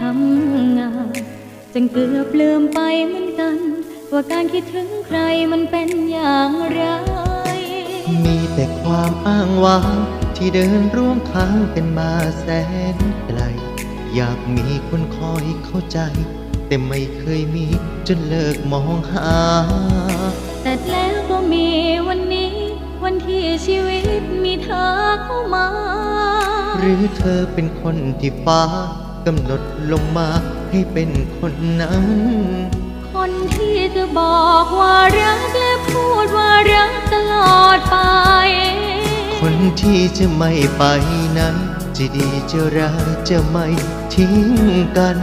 ทำงานจนเกือบลืมไปเหมือนกัน ว่าการคิดถึงใครมันเป็นอย่างไร มีแต่ความอ้างว้างที่เดินร่วมทางกันมาแสนไกล อยากมีคนคอยเข้าใจ แต่ไม่เคยมีจนเลิกมองหา แต่แล้วก็มีวันนี้ วันที่ชีวิตมีเธอเข้ามา หรือเธอเป็นคนที่ฟ้า กำหนดลงมาให้เป็นคนนั้น คนที่จะบอกว่ารักและพูดว่ารักตลอดไป คนที่จะไม่ไปไหนจะดีจะร้ายจะไม่ทิ้งกัน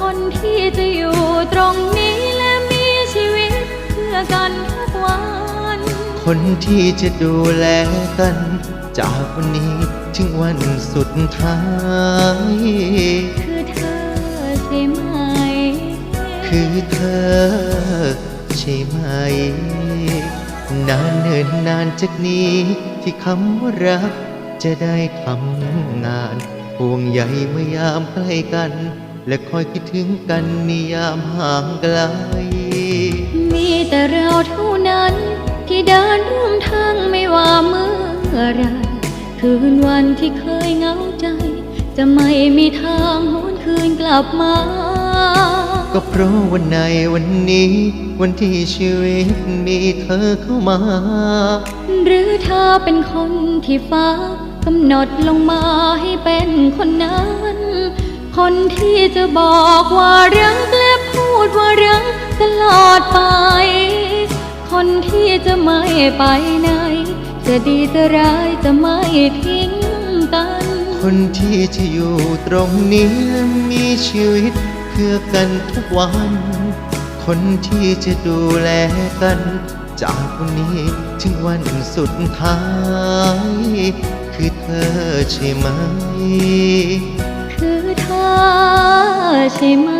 คนที่จะอยู่ตรงนี้และมีชีวิตเพื่อกันทุกวัน คนที่จะดูแลกัน จากวันนี้ ถึงวันสุดท้าย คือเธอใช่ไหม คือเธอใช่ไหม นานเนินนานจากนี้ ที่คำว่ารัก จะได้ทำงานห่วงใยเมื่อยามใกล้กัน และคอยคิดถึงกันในยามห่างไกล มีแต่เราเท่านั้น ที่เดินร่วมทางไม่ว่าเมื่อไร คืนวันที่เคยเหงาใจ จะไม่มีทางหวนคืนกลับมา ก็เพราะวันในวันนี้ วันที่ชีวิตมีเธอเข้ามา หรือเธอเป็นคนที่ฟ้ากำหนดลงมาให้เป็นคนนั้น คนที่จะบอกว่ารักและพูดว่ารักตลอดไป คนที่จะไม่ไปไหน จะดีจะร้ายจะไม่ทิ้งกัน คนที่จะอยู่ตรงนี้และมีชีวิตเพื่อกันทุกวัน คนที่จะดูแลกัน จากวันนี้ถึงวันสุดท้าย คือเธอใช่ไหม คือเธอใช่ไหม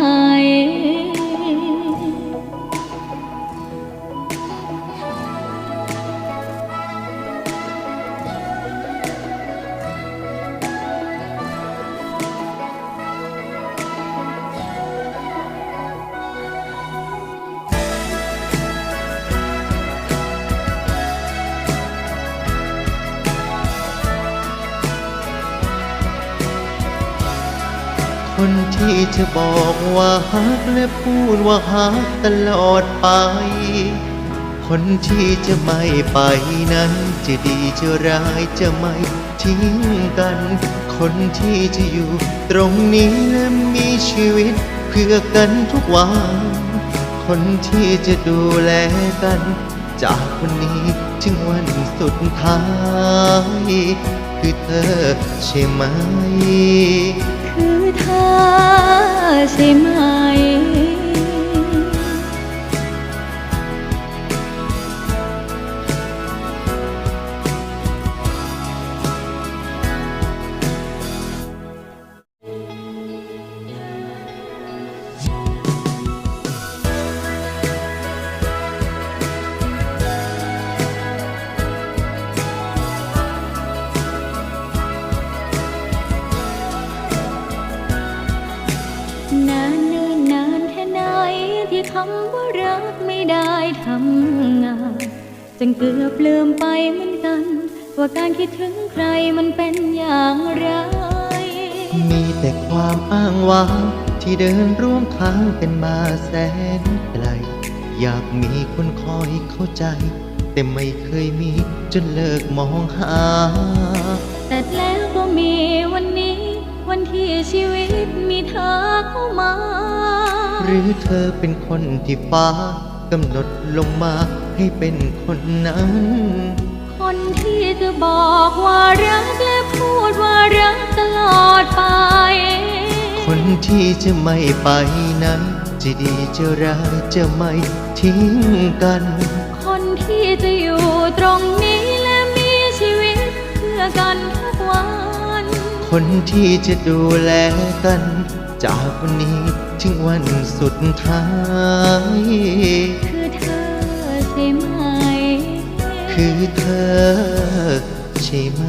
ที่จะบอกว่าฮักและพูดว่าฮักตลอดไป คนที่จะไม่ไปนั้นจะดีจะร้ายจะไม่ทิ้งกัน คนที่จะอยู่ตรงนี้และมีชีวิตเพื่อกันทุกวัน คนที่จะดูแลกัน จากวันนี้ถึงวันสุดท้าย คือเธอใช่ไหม ใช่ไหมน จนเกือบลืมไปเหมือนกัน ว่าการคิดถึงใครมันเป็นอย่างไร มีแต่ความอ้างว้างที่เดินร่วมทางกันมาแสนไกล อยากมีคนคอยเข้าใจ แต่ไม่เคยมีจนเลิกมองหา แต่แล้วก็มีวันนี้ วันที่ชีวิตมีเธอเข้ามา หรือเธอเป็นคนที่ฟ้า กำหนดลงมาให้เป็นคนนั้น คนที่จะบอกว่ารักและพูดว่ารักตลอดไป คนที่จะไม่ไปไหนจะดีจะร้ายจะไม่ทิ้งกัน คนที่จะอยู่ตรงนี้และมีชีวิตเพื่อกันทุกวัน คนที่จะดูแลกัน จากวันนี้ถึงวันสุดท้าย คือเธอใช่ไหม คือเธอใช่ไหม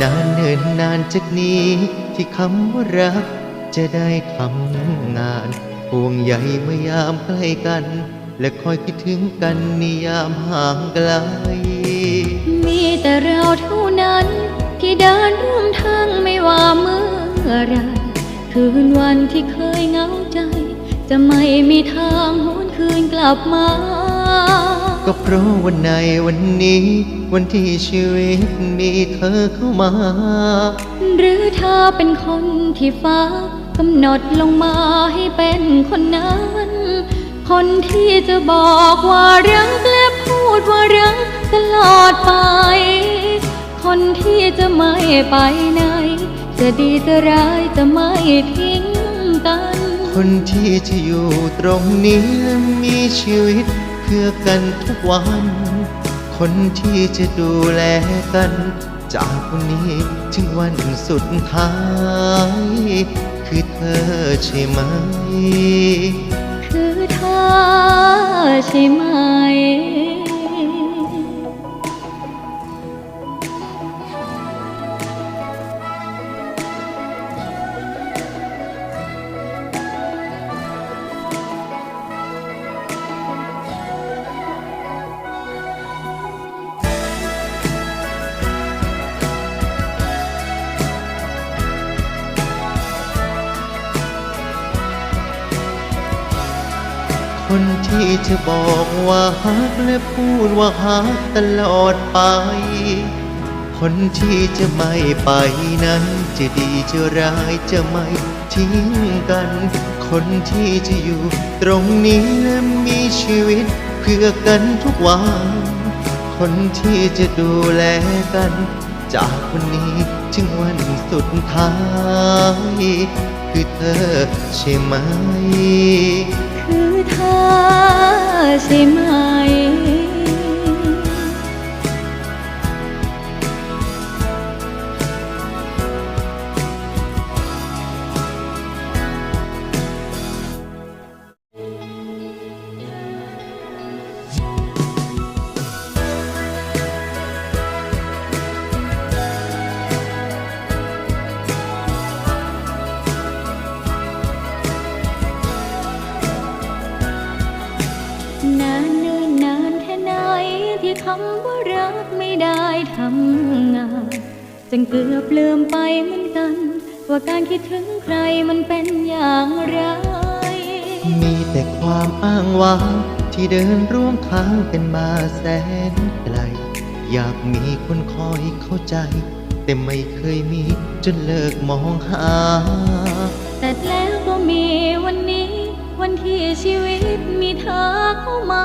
นานเนินนานจากนี้ที่คำว่ารัก จะได้ทำงานห่วงใยเมื่อยามใกล้กัน และคอยคิดถึงกันนิยามห่างไกล มีแต่เราเท่านั้นที่เดินร่วมทางไม่ว่าเมื่อ ไรคืนวันที่เคยเหงาใจ จะไม่มีทางหวนคืนกลับมา ก็เพราะวันในวันนี้ วันที่ชีวิตมีเธอเข้ามา หรือเธอเป็นคนที่ฟ้ากำหนดลงมาให้เป็นคนนั้น คนที่จะบอกว่ารักและพูดว่ารักตลอดไป คนที่จะไม่ไปไหน จะดีจะร้ายจะไม่ทิ้งกัน คนที่จะอยู่ตรงนี้และมีชีวิตเพื่อกันทุกวัน คนที่จะดูแลกัน จากวันนี้ถึงวันสุดท้าย คือเธอใช่ไหม คือเธอใช่ไหม คนที่จะบอกว่าฮักและพูดว่าฮักตลอดไป คนที่จะไม่ไปนั้นจะดีจะร้ายจะไม่ทิ้งกัน คนที่จะอยู่ตรงนี้และมีชีวิตเพื่อกันทุกวัน คนที่จะดูแลกัน จากวันนี้ถึงวันสุดท้าย คือเธอใช่ไหม คือเธอใช่ไหม คำว่ารักไม่ได้ทำงานจนเกือบลืมไปเหมือนกัน ว่าการคิดถึงใครมันเป็นอย่างไร มีแต่ความอ้างว้างที่เดินร่วมทางกันมาแสนไกล อยากมีคนคอยเข้าใจ แต่ไม่เคยมีจนเลิกมองหา แต่แล้วก็มีวันนี้ วันที่ชีวิตมีเธอเข้ามา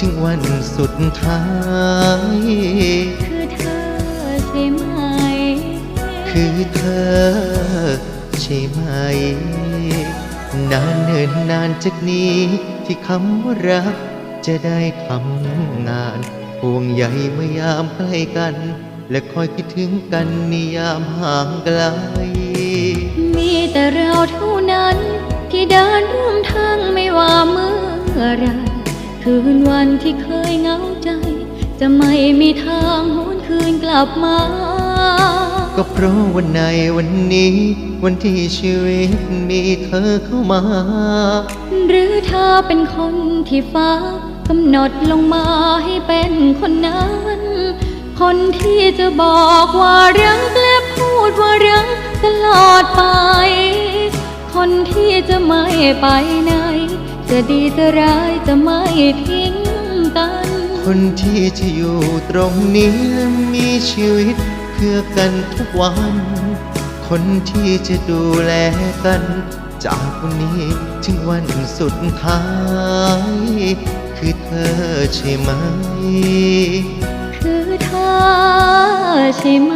ถึงวันสุดท้าย คือเธอใช่ไหม คือเธอใช่ไหม นานเนินนานจากนี้ที่คำว่ารักจะได้ทำงานห่วงใยเมื่อยามใกล้กัน และคอยคิดถึงกันนิยามห่างไกล มีแต่เราเท่านั้นที่เดินร่วมทางไม่ว่าเมื่อไร คืนวันที่เคยเหงาใจ จะไม่มีทางหวนคืนกลับมา ก็เพราะวันในวันนี้ วันที่ชีวิตมีเธอเข้ามา หรือเธอเป็นคนที่ฟ้ากำหนดลงมาให้เป็นคนนั้น คนที่จะบอกว่ารักและพูดว่ารักตลอดไป คนที่จะไม่ไปไหน จะดีจะร้ายจะไม่ทิ้งกัน คนที่จะอยู่ตรงนี้และมีชีวิตเพื่อกันทุกวัน คนที่จะดูแลกัน จากวันนี้ถึงวันสุดท้าย คือเธอใช่ไหม คือเธอใช่ไหม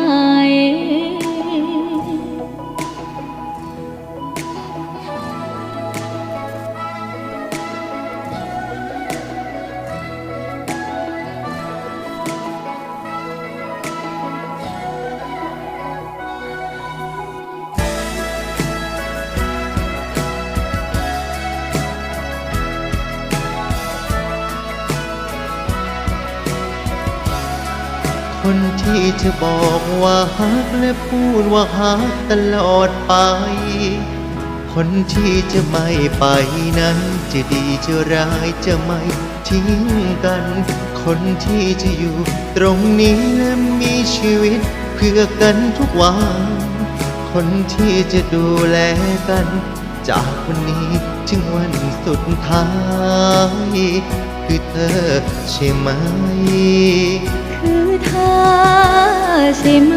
จะบอกว่าฮักและพูดว่าฮักตลอดไป คนที่จะไม่ไปนั้นจะดีจะร้ายจะไม่ทิ้งกัน คนที่จะอยู่ตรงนี้และมีชีวิตเพื่อกันทุกวัน คนที่จะดูแลกัน จากวันนี้ถึงวันสุดท้าย คือเธอใช่ไหม เธอใช่ไหม